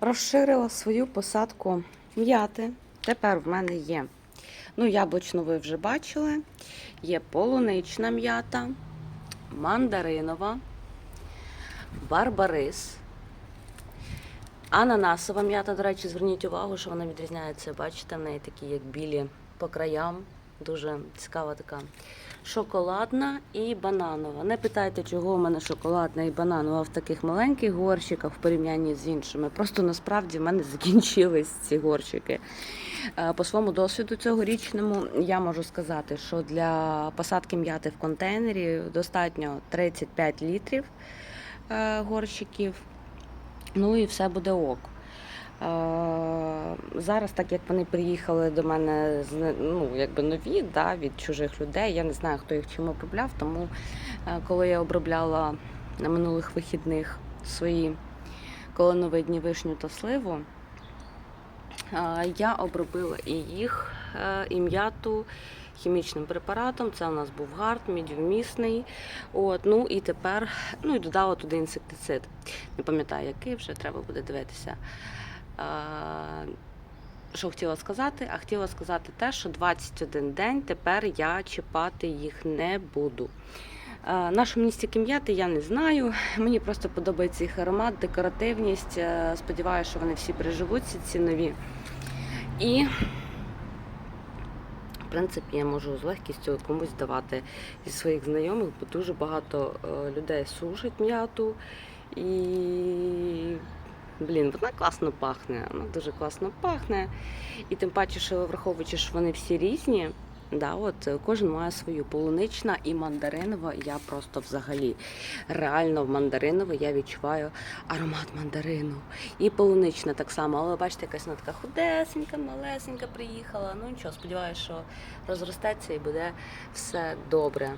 розширила свою посадку м'яти. Тепер в мене є. Ну, яблучну ви вже бачили. Є полунична м'ята, мандаринова, барбарис. Ананасова м'ята, до речі, зверніть увагу, що вона відрізняється. Бачите, в неї такі як білі по краям. Дуже цікава така. Шоколадна і бананова. Не питайте, чого у мене шоколадна і бананова в таких маленьких горщиках в порівнянні з іншими. Просто насправді в мене закінчились ці горщики. Е, По своєму досвіду цьогорічному я можу сказати, що для посадки м'яти в контейнері достатньо 35 літрів е, горщиків. Ну і все буде ок. Е, Зараз, так як вони приїхали до мене ну, якби нові да, від чужих людей, я не знаю, хто їх чим обробляв, тому е, коли я обробляла на минулих вихідних свої колоновидні вишню та сливу, е, я обробила і їх, і хімічним препаратом. Це у нас був гард, мідівмісний. От, ну і тепер ну, і додала туди інсектицид. Не пам'ятаю, який вже треба буде дивитися. Що хотіла сказати? А хотіла сказати те, що 21 день тепер я чіпати їх не буду. Е, На що мені стільки м'яти, я не знаю. Мені просто подобається їх аромат, декоративність. Е, Сподіваюся, що вони всі приживуться, ці нові. І, в принципі, я можу з легкістю комусь давати зі своїх знайомих, бо дуже багато е, людей сушать м'яту. І, блін, вона класно пахне, вона дуже класно пахне. І тим паче, що враховуючи, що вони всі різні, да, от, е, кожен має свою полунична і мандаринова. Я просто взагалі реально в мандаринова я відчуваю аромат мандарину. І полунична так само, але бачите, якась вона така худесенька, малесенька приїхала. Ну нічого, сподіваюся, що розростеться і буде все добре.